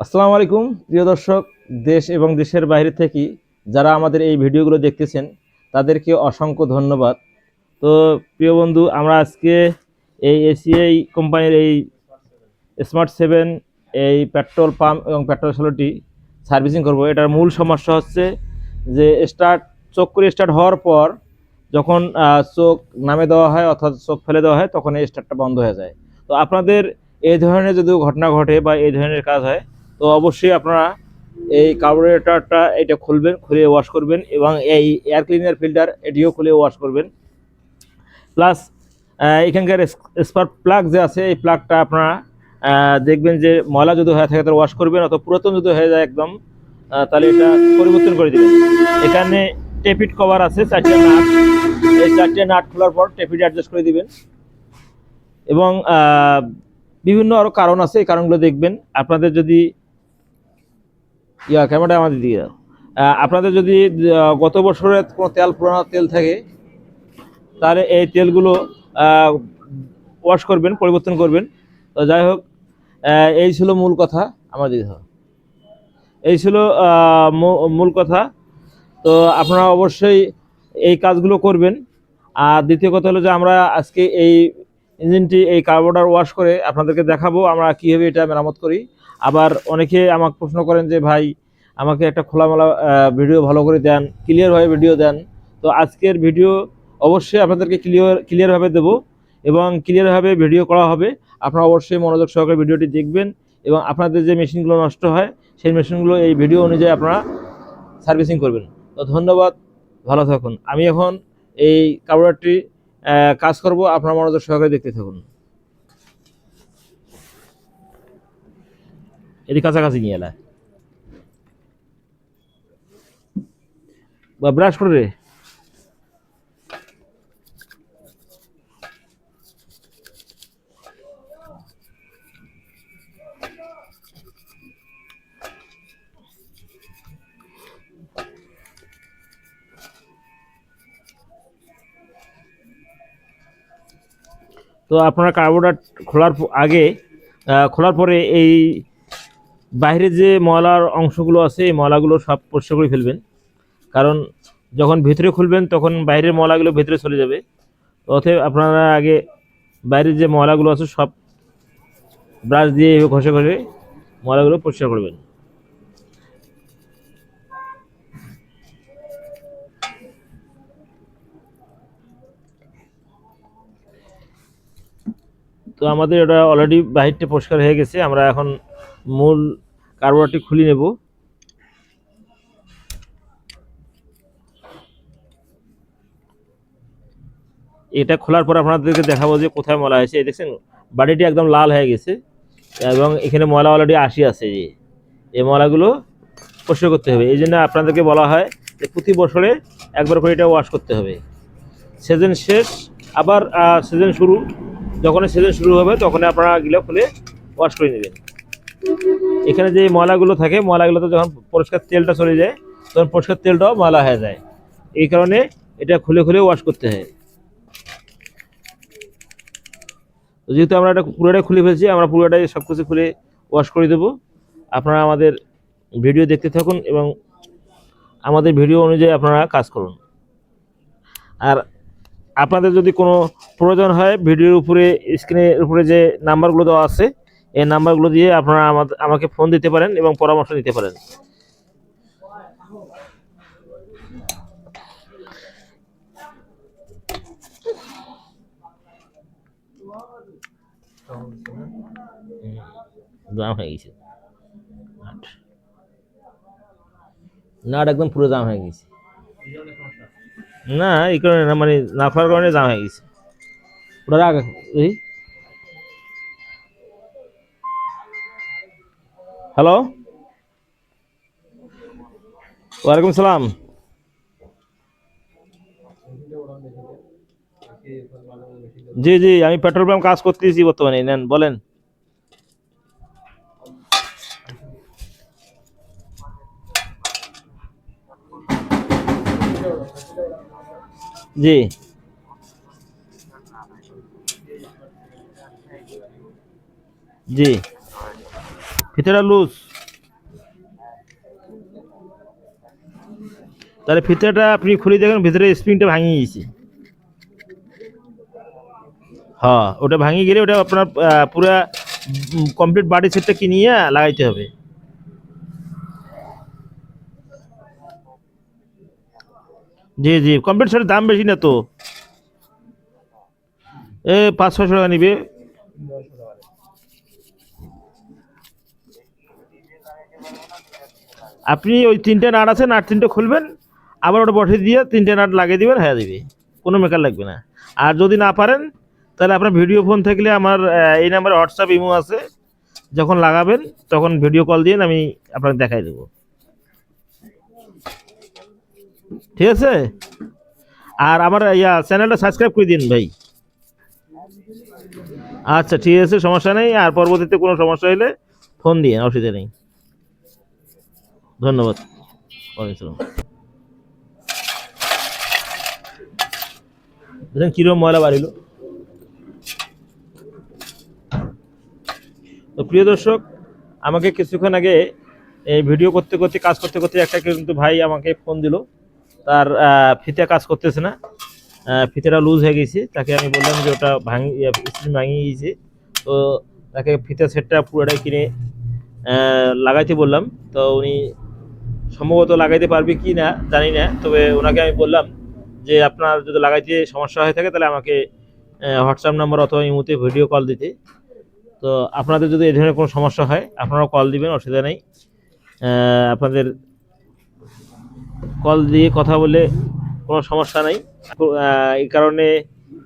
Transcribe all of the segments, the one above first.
আসসালামু আলাইকুম, প্রিয় দর্শক, দেশ এবং দেশের বাইরে থেকে যারা আমাদের এই ভিডিওগুলো দেখতেছেন, তাদেরকে অসংখ্য ধন্যবাদ। তো, প্রিয় বন্ধু, আমরা আজকে এই এসিআই কোম্পানির এই স্মার্ট সেভেন এই পেট্রোল পাম্প এবং পেট্রোল ষোলোটি সার্ভিসিং করব। এটার মূল সমস্যা হচ্ছে যে স্টার্ট চোখ করে স্টার্ট হওয়ার পর যখন চোখ নামে দেওয়া হয় অর্থাৎ চোখ ফেলে দেওয়া হয়, তখন এই স্টার্টটা বন্ধ হয়ে যায়। তো আপনাদের এই ধরনের যদি ঘটনা ঘটে বা এই ধরনের কাজ হয় তো অবশ্যই আপনারা এই কার্বোরেটরটা এটা খুলবেন, খুলে ওয়াশ করবেন এবং এই এয়ার ক্লিনার ফিল্টার এটিও খুলে ওয়াশ করবেন। প্লাস এখানকার স্পার্ক প্লাগ যে আছে, এই প্লাগটা আপনারা দেখবেন যে ময়লা যদি হয়ে থাকে তাহলে ওয়াশ করবেন, অথবা পুরাতন যদি হয়ে যায় একদম তাহলে এটা পরিবর্তন করে দেবেন। এখানে টেপিট কভার আছে, চারটে নাট। এই চারটে নাট খোলার পর টেপিট অ্যাডজাস্ট করে দিবেন। এবং বিভিন্ন আরও কারণ আছে, এই কারণগুলো দেখবেন। আপনাদের যদি ইয়া ক্যামেরা আমাদের দিয়ে দাও। আপনাদের যদি গত বছরের কোনো তেল পুরানো তেল থাকে, তাহলে এই তেলগুলো ওয়াশ করবেন, পরিবর্তন করবেন। তো যাই হোক এই ছিল মূল কথা আমার দিদি এই ছিল মূল কথা। তো আপনারা অবশ্যই এই কাজগুলো করবেন। আর দ্বিতীয় কথা হলো যে আমরা আজকে এই ইঞ্জিনটি এই কার্বোটার ওয়াশ করে আপনাদেরকে দেখাবো, আমরা কীভাবে এটা মেরামত করি। আবার অনেকে আমাকে প্রশ্ন করেন যে, ভাই, আমাকে একটা খোলামেলা ভিডিও ভালো করে দেন ক্লিয়ারভাবে ভিডিও দেন। তো আজকের ভিডিও অবশ্যই আপনাদেরকে ক্লিয়ার ক্লিয়ারভাবে দেবো এবং ক্লিয়ারভাবে ভিডিও করা হবে। আপনারা অবশ্যই মনোযোগ সহকারে ভিডিওটি দেখবেন এবং আপনাদের যে মেশিনগুলো নষ্ট হয়, সেই মেশিনগুলো এই ভিডিও অনুযায়ী আপনারা সার্ভিসিং করবেন। তো ধন্যবাদ, ভালো থাকুন। আমি এখন এই কাপড়টি কাজ করব। আপনারা মনোযোগ সহকারে দেখতে থাকুন। এটি কাছাকাছি নিয়ে এলা বা ব্রাশ করে রে তো আপনারা কার্বোর্ডার খোলার আগে খোলার পরে এই বাইরে যে ময়লার অংশগুলো আছে, এই ময়লাগুলো সব পরিষ্কার করে ফেলবেন। কারণ যখন ভেতরে খুলবেন, তখন বাইরের ময়লাগুলো ভেতরে চলে যাবে। অতএব আপনারা আগে বাইরের যে ময়লাগুলো আছে, সব ব্রাশ দিয়ে ঘষে ঘষে ময়লাগুলো পরিষ্কার করবেন। তো আমাদের এটা অলরেডি বাহিরটা পরিষ্কার হয়ে গেছে। আমরা এখন মূল কার্বোরেটরটি খুলে নেব। এটা খোলার পর আপনাদেরকে দেখাবো যে কোথায় ময়লা হয়েছে। দেখছেন, বাড়িটি একদম লাল হয়ে গেছে এবং এখানে ময়লা অলরেডি আসি আছে যে, এই ময়লাগুলো পরিষ্কার করতে হবে। এই জন্য আপনাদেরকে বলা হয় যে প্রতি বছরে একবার করে এটা ওয়াশ করতে হবে। সিজন শেষ, আবার সিজন শুরু যখন সিজন শুরু হবে তখন আপনারা গিলা খুলে ওয়াশ করে নেবেন। এখানে যে ময়লাগুলো থাকে, ময়লাগুলোতে যখন পরিষ্কার তেলটা চলে যায়, তখন পরিষ্কার তেলটাও ময়লা হয়ে যায়। এই কারণে এটা খুলে খুলে ওয়াশ করতে হয়। যেহেতু আমরা এটা পুরোটাই খুলে ফেলছি, আমরা পুরোটাই সব কিছু খুলে ওয়াশ করে দেবো। আপনারা আমাদের ভিডিও দেখতে থাকুন এবং আমাদের ভিডিও অনুযায়ী আপনারা কাজ করুন। আর আপনাদের যদি কোনো প্রয়োজন হয় ভিডিওর উপরে স্ক্রিনের উপরে যে নাম্বারগুলো দেওয়া আছে এই নাম্বারগুলো দিয়ে আপনারা আমাদের আমাকে ফোন দিতে পারেন এবং পরামর্শ নিতে পারেন। জাম হয়ে গেছে। নাট একদম পুরো জাম হয়ে গেছে। না এই কারণে না মানে না খোলার কারণে জাম হয়ে গেছে। ওটা রাখ হ্যালো? ওয়ালাইকুম সালাম। জি জি, আমি পেট্রোল পাম্প কাজ করতেছি বর্তমানে, নেন, বলেন। জি। জি। ফিতেটা লুজ? তাহলে ফিতেটা আপনি খুলে দেখেন, ভিতরে স্প্রিংটা ভাঙিয়ে গেছে হ্যাঁ ওটা ভাঙিয়ে গেলে ওটা আপনার পুরা কমপ্লিট বাড়ি সেটটা কিনিয়ে লাগাইতে হবে। জি জি কমপ্লিট সেটের দাম বেশি না তো। এ পাঁচ ছশো টাকা নিবে। আপনি ওই তিনটে নাট আছে, নাট তিনটে খুলবেন, আবার ওটা বসে দিয়ে তিনটে নাট লাগিয়ে দিবেন হ্যাঁ দিবে কোনো মেকার লাগবে না। আর যদি না পারেন, তাহলে আপনার ভিডিও ফোন থাকলে আমার এই নাম্বারে হোয়াটসঅ্যাপ ইমো আছে। যখন লাগাবেন, তখন ভিডিও কল দিয়ে আমি আপনাকে দেখাই দেবো। ঠিক আছে? আর আমার, ইয়া, চ্যানেলটা সাবস্ক্রাইব করে দিন ভাই। আচ্ছা ঠিক আছে, সমস্যা নেই। আর পরবর্তীতে কোনো সমস্যা হলে ফোন দিয়ে অসুবিধা নেই। ধন্যবাদ। দেখেন কীরকম ময়লা বাড়িল। তো প্রিয় দর্শক, আমাকে কিছুক্ষণ আগে এই ভিডিও করতে করতে, কাজ করতে করতে একটা কিন্তু ভাই আমাকে ফোন দিল। তার ফিতে কাজ করতেছে না। ফিতেটা লুজ হয়ে গেছে। তাকে আমি বললাম যে ওটা ভাঙি ভাঙিয়ে গেছে। তো তাকে ফিতে সেটটা পুরোটাই কিনে লাগাইতে বললাম। তো উনি সম্ভবত লাগাইতে পারবে কি না, জানি না। তবে ওনাকে আমি বললাম যে, আপনার যদি লাগাইতে সমস্যা হয়ে থাকে, তাহলে আমাকে হোয়াটসঅ্যাপ নাম্বার অথবা ইমুতে ভিডিও কল দিতে। তো আপনাদের যদি এই ধরনের কোনো সমস্যা হয়, আপনারাও কল দিবেন, অসুবিধা নেই। আপনাদের কল দিয়ে কথা বলে কোনো সমস্যা নেই। এই কারণে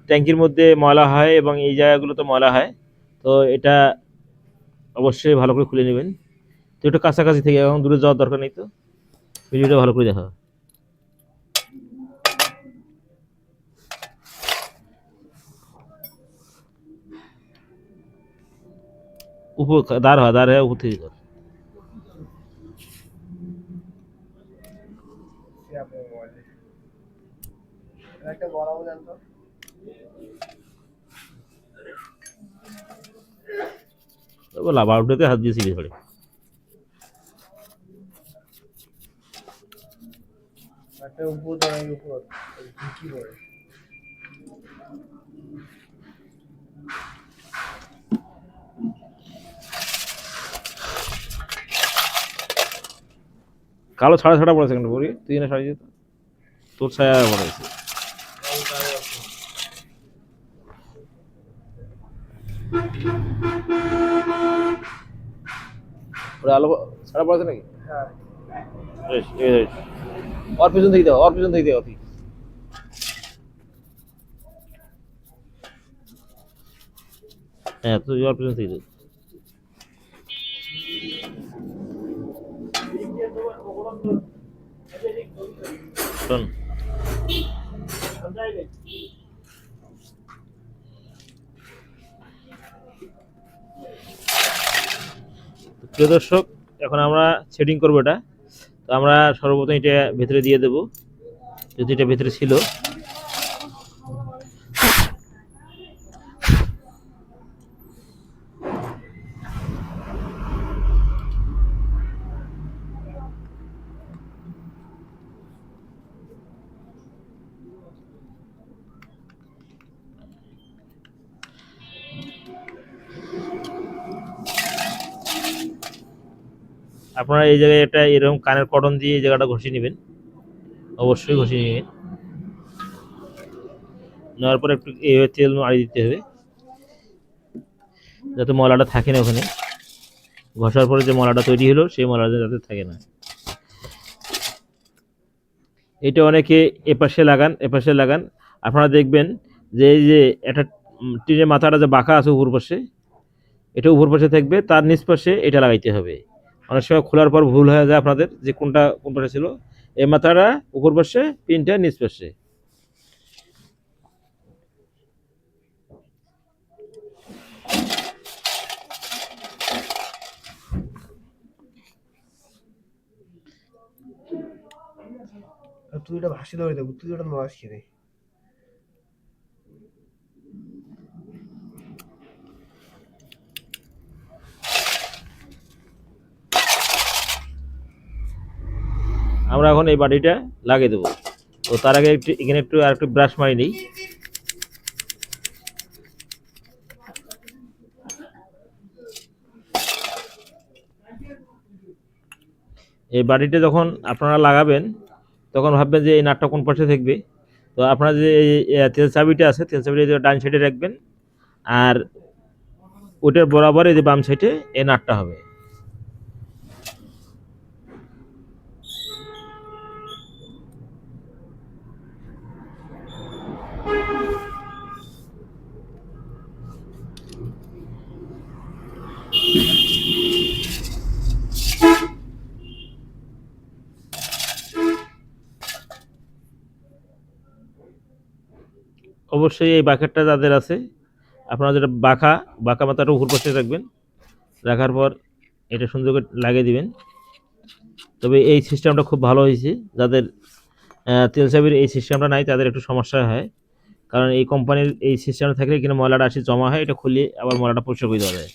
ট্যাঙ্কির মধ্যে ময়লা হয় এবং এই জায়গাগুলোতে ময়লা হয়। তো এটা অবশ্যই ভালো করে খুলে নেবেন। তো একটু কাছাকাছি থেকে এখন দূরে যাওয়ার দরকার নেই তো। ভিডিওটা ভালো করে দেখা। উপর দাঁড় হয় দাঁড় হয় উপর থেকে কর। একটা বড় বলেন তো তারপর লাভাউটাতে হাত দিয়ে সিঁড়ি ধরে। একটা উপর দাঁড়াই উপর। কি করে কালো ছাড়া ছাড়া পড়েছে কিন্তু পরি তুই না যেত তোর ছায়া পড়েছে। ওরা আলো ছাড়া পড়েছে নাকি? হ্যাঁ। ওর থেকে দাও ওর পিছন থেকে দাও হ্যাঁ তুই ওর থেকে দাও শোন প্রিয় দর্শক, এখন আমরা সেটিং করব এটা। আমরা সর্বপ্রথম এটা ভেতরে দিয়ে দেব। যদি এটা ভেতরে ছিল। আপনারা এই জায়গায় একটা এরকম কানের কটন দিয়ে এই জায়গাটা ঘষে নেবেন। অবশ্যই ঘষে নেবেন। নেওয়ার পর একটু এইভাবে তেল মারি দিতে হবে। যাতে মলাটা থাকে না ওখানে। ঘষার পরে যে মলাটা তৈরি হলো, সেই মলাটা যাতে থাকে না। এটা অনেকে এপাশে লাগান এপাশে লাগান। আপনারা দেখবেন যে এই যে একটা টিনের মাথাটা যে বাঁকা আছে উপর পাশে, এটা উপর পাশে থাকবে, তার নিচ পাশে এটা লাগাইতে হবে। অনেক সময় খোলার পর ভুল হয়ে যায় আপনাদের যে কোনটা কোন পাশে ছিল? এই মাথাটা, উপর পাশে, পিনটা, নিচ পাশে। তুই এটা ভাসি ধরে দেবো তুই ওটা মাছ খেয়ে আমরা এখন এই বাটিটা লাগিয়ে দেবো। তো তার আগে একটু, এখানে একটু আর একটু ব্রাশ মারি নিই। এই বাটিটা যখন আপনারা লাগাবেন, তখন ভাববেন যে এই নাটটা কোন পাশে থাকবে। তো আপনার যে এই তেল চাবিটা আছে, তেল চাবিটা ডান সাইডে রাখবেন। আর ওটার বরাবর এই যে বাম সাইডে এই নাটটা হবে। অবশ্যই এই বাকেটটা যাদের আছে, আপনারা যেটা বাঁকা বাঁকা মাথাটা উপর পাশে রাখবেন রাখার পর এটা সুন্দর করে লাগিয়ে দিবেন। তবে এই সিস্টেমটা খুব ভালো হয়েছে, যাদের তেল চাবির এই সিস্টেমটা নাই, তাদের একটু সমস্যা হয়। কারণ এই কোম্পানির এই সিস্টেমটা থাকলে কিনা ময়লাটা আসে, জমা হয়, এটা খুলে আবার ময়লাটা পরিষ্কার করে দেওয়া যায়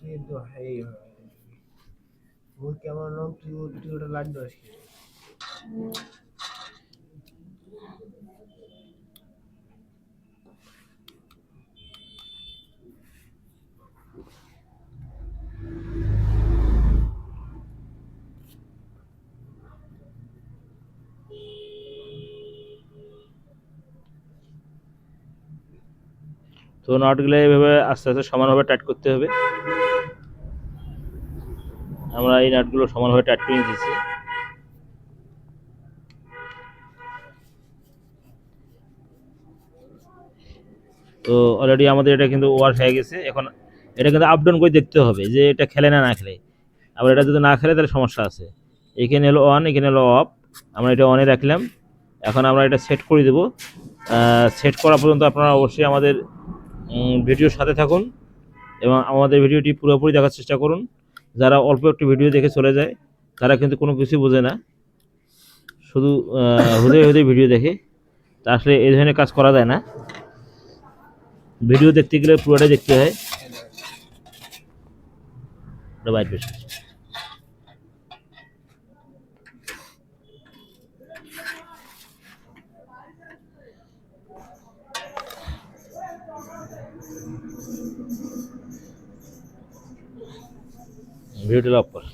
তুই তো এই ওর কেমন নাম তুই তুই ওটা লাগবে আজকে? তো নাটগুলো এইভাবে আস্তে আস্তে সমানভাবে টাইট করতে হবে। আমরা এই নাটগুলো সমানভাবে টাইট করে দিয়েছি তো অলরেডি আমাদের এটা কিন্তু ওয়াশ হয়ে গেছে। এখন এটা কিন্তু আপ ডাউন করে দেখতে হবে যে এটা খেলে না না খেলে। আবার এটা যদি না খেলে তাহলে সমস্যা আছে। এখানে হলো অন এখানে হলো অফ আমরা এটা অনে রাখলাম। এখন আমরা এটা সেট করে দেবো। সেট করা পর্যন্ত আপনারা অবশ্যই আমাদের ভিডিওর সাথে থাকুন এবং আমাদের ভিডিওটি পুরোপুরি দেখার চেষ্টা করুন। যারা অল্প একটু ভিডিও দেখে চলে যায়, তারা কিন্তু কোনো কিছু বোঝে না। শুধু হুদে হুদে ভিডিও দেখে। তা আসলে এই ধরনের কাজ করা যায় না। ভিডিও দেখতে গেলে পুরোটাই দেখতে হয়। বাইট বেশি ভিডিওটা অফ কর